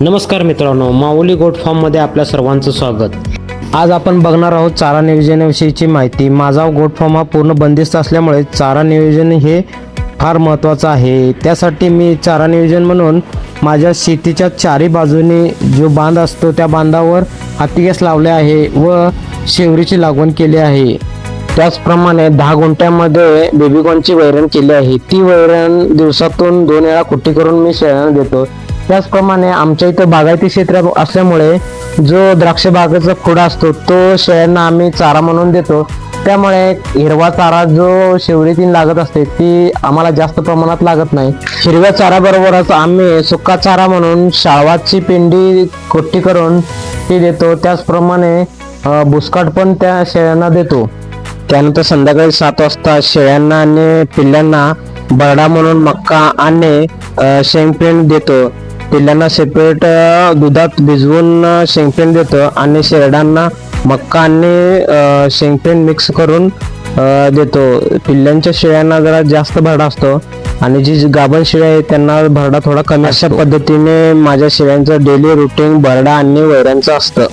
नमस्कार मित्रांनो माऊली गोट फॉर्ममध्ये आपल्या सर्वांचं स्वागत. आज आपण बघणार आहोत चारा नियोजनाविषयीची माहिती. माझा गोट फॉर्म हा पूर्ण बंदिस्त असल्यामुळे चारा नियोजन हे फार महत्त्वाचं आहे. त्यासाठी मी चारा नियोजन म्हणून माझ्या शेतीच्या चारी बाजूने जो बांध असतो त्या बांधावर हातीगॅस लावले आहे व शेवरीची लागवण केली आहे. त्याचप्रमाणे दहा गुंठ्यामध्ये बेबीकॉनची वैरण केली आहे. ती वैरण दिवसातून दोन वेळा कुट्टी करून मी शेळ्यांना देतो. त्याचप्रमाणे आमच्या इथं बागायती क्षेत्र असल्यामुळे जो द्राक्ष बागेचा खुडा असतो तो शेळ्यांना आम्ही चारा म्हणून देतो. त्यामुळे हिरवा चारा जो शेवडीतील लागत असते ती आम्हाला जास्त प्रमाणात लागत नाही. हिरव्या चाराबरोबरच आम्ही सुका चारा म्हणून शाळवाची पेंडी कुट्टी करून ती देतो. त्याचप्रमाणे अं, पण त्या शेळ्यांना देतो. त्यानंतर संध्याकाळी सात वाजता शेळ्यांना आणि पिल्ल्यांना बरडा म्हणून मक्का आणि शेंगपेंड देतो. पिल्लांना सेपरेट दुधात भिजवून शेंगपेंड देतो आणि शेरडांना मक्का आणि शेंगपेंड मिक्स करून देतो. पिल्लांच्या शेळ्यांना जरा जास्त भरडा असतो आणि जी गाभण शेळ्या आहेत त्यांना भरडा थोडा कमी अशा पद्धतीने माझ्या शेळ्यांचं डेली रुटीन भरडा आणि वैरांचं असतं.